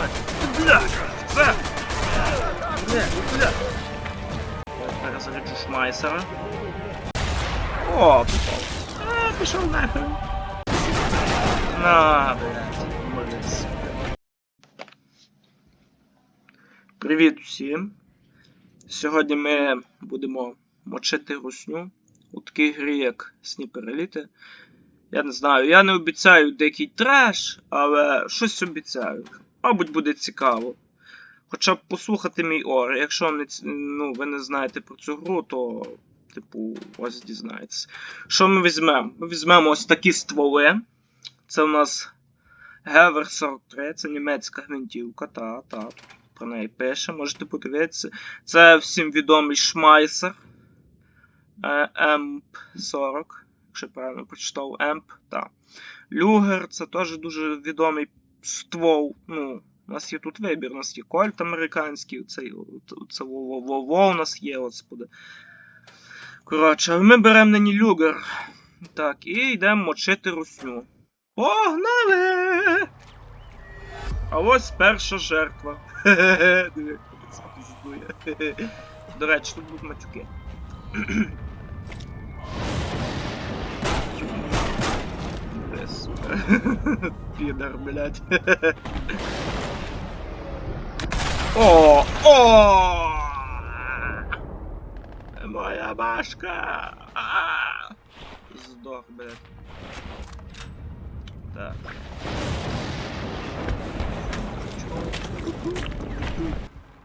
мать? Бля! Бля, ну куди? Я перезаряджу шмайсера. О, попав. А, пішов нахер. На, блядь, молись. Привіт усім. Сьогодні ми будемо мочити русню у такій грі, як Elite. Я не знаю, я не обіцяю дикий треш, але щось обіцяю. Мабуть, буде цікаво. Хоча б послухати мій ор. Якщо не, ну, ви не знаєте про цю гру, то, типу, ось дізнаєтесь. Що ми візьмемо? Ми візьмемо ось такі стволи. Це у нас Гевер 43, це німецька гвинтівка, та, та. Про неї пише, можете подивитися. Це всім відомий Шмайсер. Е, МП-40, якщо правильно прочитав, МП, так. Люгер це теж дуже відомий ствол. Ну, у нас є тут вибір, у нас є кольт американський, цей, це во у нас є, господи. Коротше, ми беремо нині люгер. Так, і йдемо мочити русню. Погнали! А ось перша жертва. Хе-хе-хе, це. До речі, тут будуть матюки. Підар, блядь. О! О! Моя башка! А! Здох, блядь. Так.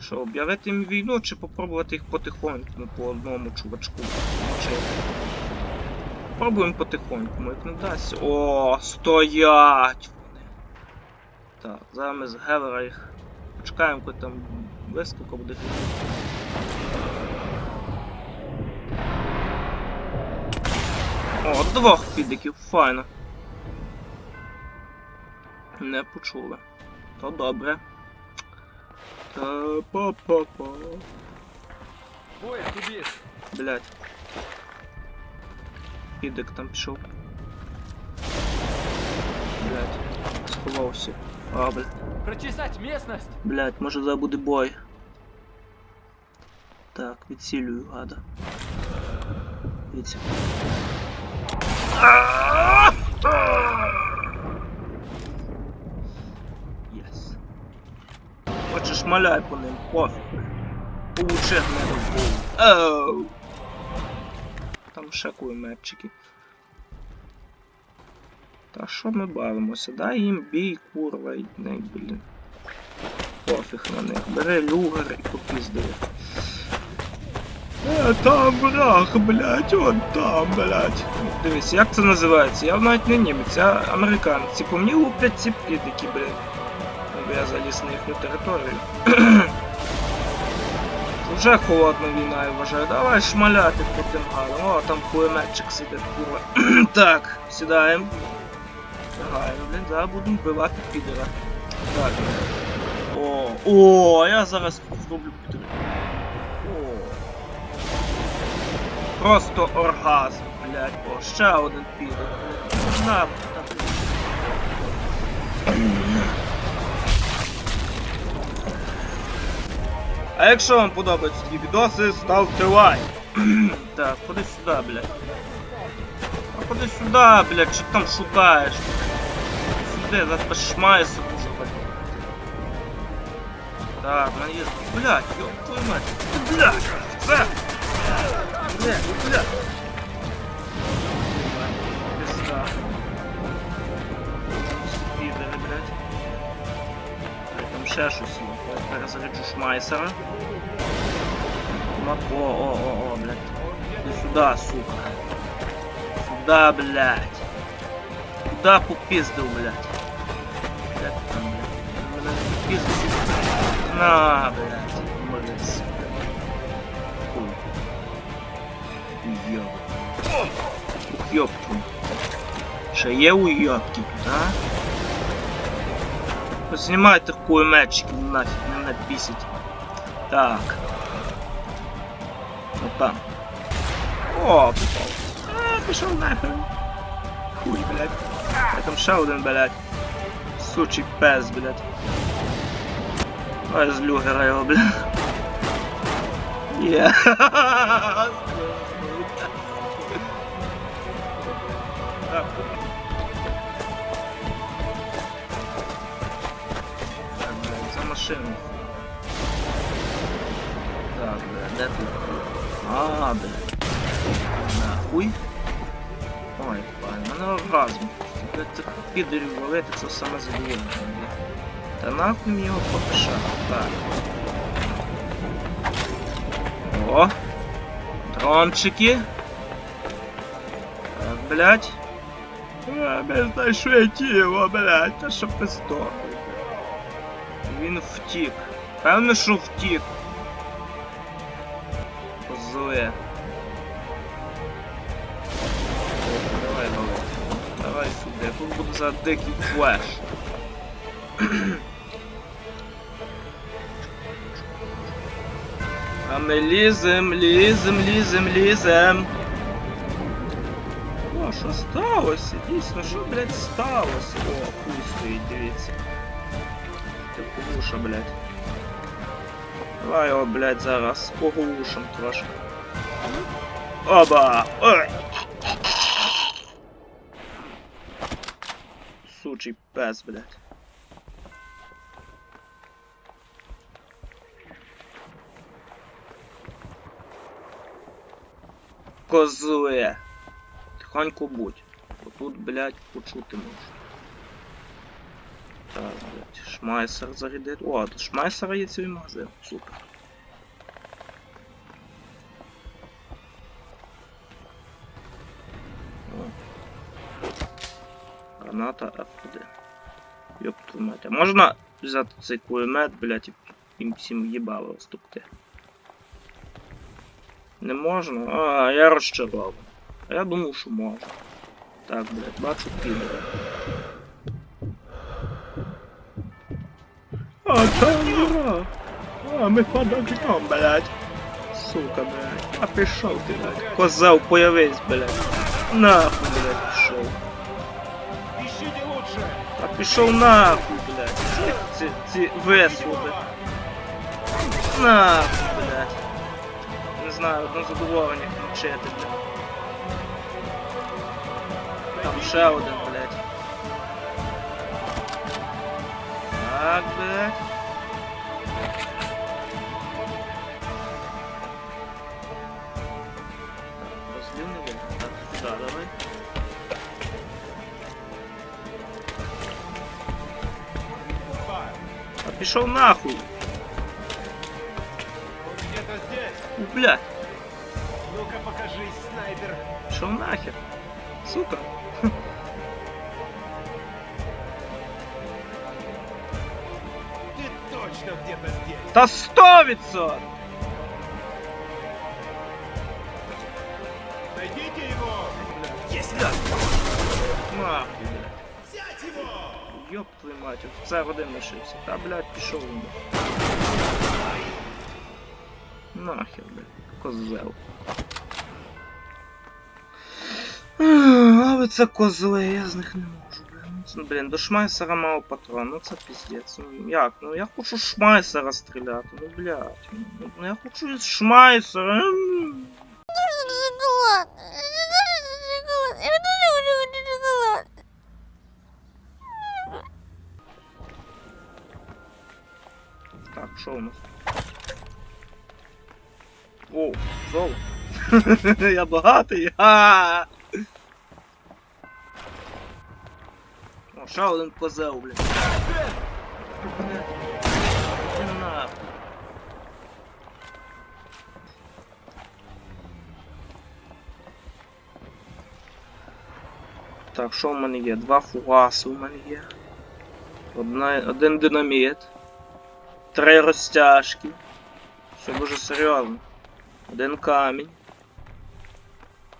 Що, об'явити їм війну чи попробувати їх потихоньку по одному чувачку? Чи... Пробуємо потихоньку, як не дасть. О, стоять вони. Так, зараз ми з Гевера їх почекаємо, коли там вискока буде. О, двох підиків, файно. Не почули. То добре. Та па-па-па. Тут. Блять. Підик там пішов. Блять. Сховався. А, блядь. Прочесать местность. Блять, може зараз буде бой. Так, відцілюю гада. Відцілюю. Єс. Хочеш маляй по ним, пофіг. Получи мене в голову. Оу. Там ще кулеметчики. Та що ми бавимося? Дай їм бій, курва, не, блін. Пофіг на них. Бери люгер і попізди. Е, там враг, блядь, он там, блядь. Дивись, як це називається? Я навіть не німець, а американці. По мені луплять ці підики, блядь. Бо я заліз на їхню територію. Вже холодна війна, я вважаю. Давай шмаляти по тим гадам. О, там кулеметчик сидить, курва. так, сідаємо. Лягаємо, блін, зараз будемо вбивати підера. Так. О, о, я зараз зроблю підер. О. Просто оргазм, блядь. О, ще один підер. На, так. А якщо вам подобаються такі відоси, ставте лайк. так, ходи сюди, блядь. А ходи сюди, блядь, що там шукаєш? Сюди, за тебе шмає дуже блядь. Так, в мене є. Блядь, ёб твою мать. Блядь, це! Блядь, ну блядь. Пизда. Підери, блядь. Так, Там ще щось є. Я перезаряджу шмайсера. О, о, о, о, блядь. Сюда, сука. Сюда, блядь. Куда попиздил, блядь? Блядь, там, блядь. Попиздил. На, блядь. Молись. Хуй. Уйоб. Ух, ёбки. Ще є уйобки тут, а? Познімайте кулеметчики нафіг, не мене бісить. Так. Опа. О, попав. А, пішов нахер. Хуй, блядь. А там ще один, блядь. Сучий пес, блядь. Ой, з люгера його, бля. Є. Так, машину. Так, де тут? А, бля. Нахуй. Ой, пань, в мене оргазм. Цих підерів ловити, це саме задоволення. Та нахуй мені його попиша. Так. О! Дрончики. Так, блядь. А, не знаю, що я тіло, блядь, та що пиздохуй. Він втік. Певно, що втік. Козує. Давай, давай. Давай сюди. Тут буде за дикий флеш. А ми лізем, лізем, лізем, лізем. О, що сталося? Дійсно, що, блядь, сталося? О, хуй стоїть, дивіться. Ти блядь. Давай його, блядь, зараз поглушим трошки. Оба! Ой! Сучий пес, блядь. Козує. Тихонько будь. Бо тут, блядь, почути можу. Так, блядь, шмайсер зарядить. О, тут шмайсера є цілий магазин. Супер. Граната F1. Ёб твою мать. А можна взяти цей кулемет, блядь, і їм всім їбало стукти? Не можна? А, я розчарований. А я думав, що можна. Так, блядь, бачу підера. А, там гра. А, ми подождем, блядь. Сука, блядь. А пішов ти, блядь. Козел, появись, блядь. Нахуй, блядь, пішов. А пішов нахуй, блядь. Ці, ці, ці вислуги. Нахуй, блядь. Не знаю, одно задоволення їх навчити, блядь. Там ще один, Так, блядь. Не видно. Так, сюди давай. А пішов нахуй. Где-то здесь! У, блядь. Ну-ка покажись, снайпер! Пішов нахер. Сука. Та сто відсот! Найдите его! Есть! Нахуй, блядь. Взять его! Ёб твою мать, офіцер один лишився. Та, блядь, пішов він. Нахер, блядь, козел. А ви це козли, я з них не можу, блін, до шмайсера мало патрон, ну це піздець. Ну як? Ну я хочу шмайсера стріляти, ну блядь. Ну, ну я хочу із шмайсера. м. шоколад. Шоколад. Я дуже люблю шоколад. Так, що у нас? О, золото. Я багатий. Ха! Ще один козел. Іди нахуй. Так, що в мене є? Два фугаси у мене є. Одна, один динаміт. Три розтяжки. Все дуже серйозно. Один камінь.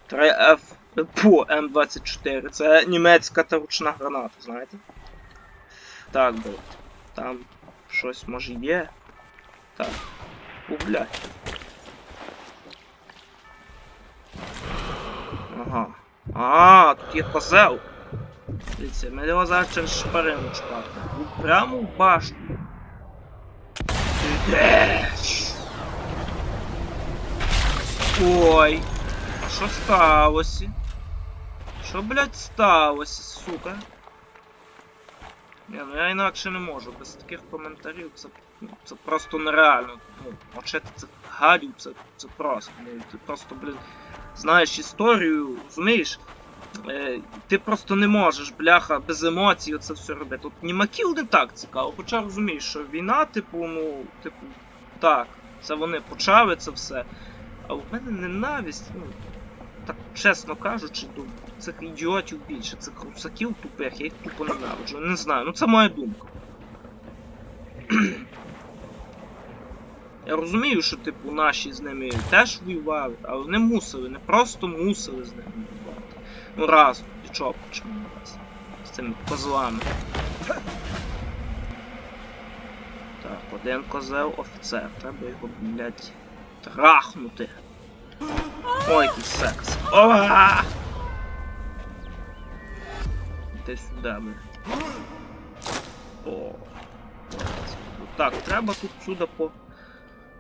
Три F. По М24. Це німецька та ручна граната, знаєте? Так, блядь. Там щось може є. Так. У, блядь. Ага. А, тут є козел. Дивіться, ми його зараз через шпарину чекати. Прямо в башню. Ой. Що сталося? Що, блядь, сталося, сука? Ні, ну я інакше не можу. Без таких коментарів це, це просто нереально. Ну, мочити цих гадів, це, це просто. Ну, ти просто, блін, знаєш історію, розумієш? Е, ти просто не можеш, бляха, без емоцій оце все робити. От Німакіл не так цікаво, хоча розумієш, що війна, типу, ну, типу, так, це вони почали це все. А в мене ненависть, ну, так чесно кажучи, до цих ідіотів більше, цих русаків тупих, я їх тупо ненавиджу. Не знаю, ну це моя думка. Я розумію, що, типу, наші з ними теж воювали, але вони мусили, не просто мусили з ними воювати. Ну і чого почали раз. З цими козлами. Так, один козел офіцер, треба його, блядь, трахнути. Ой, який секс. Ова! Іди сюди, блядь. О. Так, треба тут сюди по.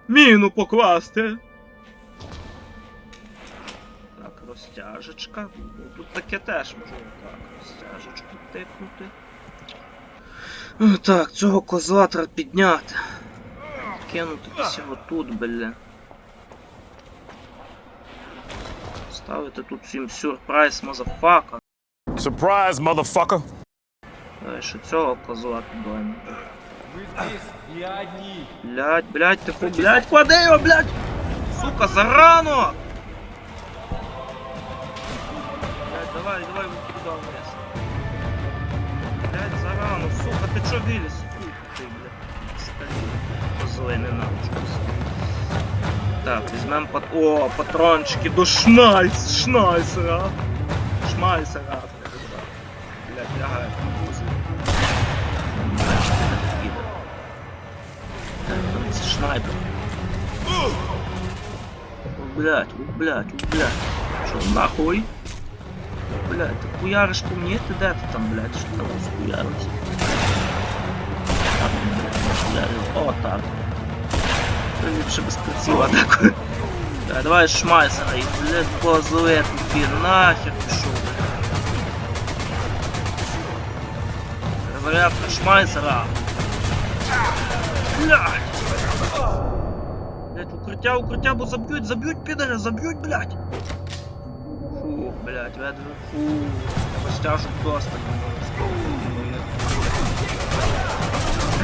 Міну покласти. Так, розтяжечка. Ну, Тут таке теж можна. Так, розтяжечку тикнути. Так, цього козла треба підняти. Кинути десь його тут, бля. Ставити тут всім сюрприз, мазафака. Surprise, motherfucker. Давай ще цього козла не одни. Блять, блять, тихо, блять, клади його, блять! Сука, зарано! Блять, давай, давай вот туда вниз. Блять, зарано, сука, ти чо виліз? Сука ти, блять. Старі. Козли ненавиджу. Так, візьмем пат... О, патрончики до шнайс, шнайсера. Шмайсера. Блять, вузи. Так, там це шнайпер. О, блядь, о, блядь, о, блядь. Що, нахуй? О, Блядь, ти хуяриш по мені? Ти де ти там, блядь, що там розхуярився? Так, блядь, хуярив. О, так. Ти ліпше без приціла, так. Так, давай шмайсера і, блядь, козле тобі, нахер пішов, блядь. Розрядка шмайсера. Блядь! Блядь, укриття, укриття, бо заб'ють, заб'ють, підари, заб'ють, блядь! Фу, блядь, веду, фу. Я розтяжу просто.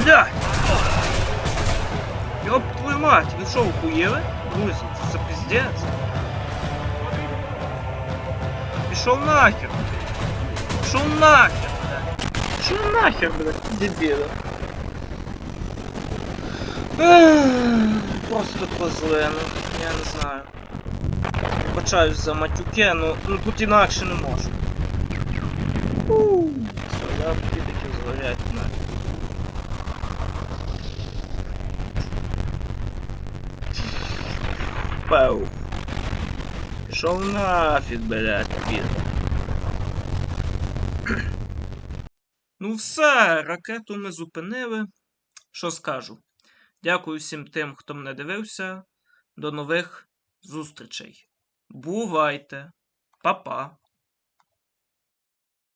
Блядь! Ёб твою мать, ви що, охуєли? Друзі, це, це пиздец. Пішов нахер. Пішов нахер, блядь. Пішов нахер, блядь, дебіла. Ех, Просто козли, ну, я не знаю. Вибачаюсь за матюки, ну, ну тут інакше не можу. Пау. Пішов нафіг, блядь, піде. Ну все, ракету ми зупинили. Що скажу? Дякую всім тим, хто мене дивився. До нових зустрічей. Бувайте. Па-па.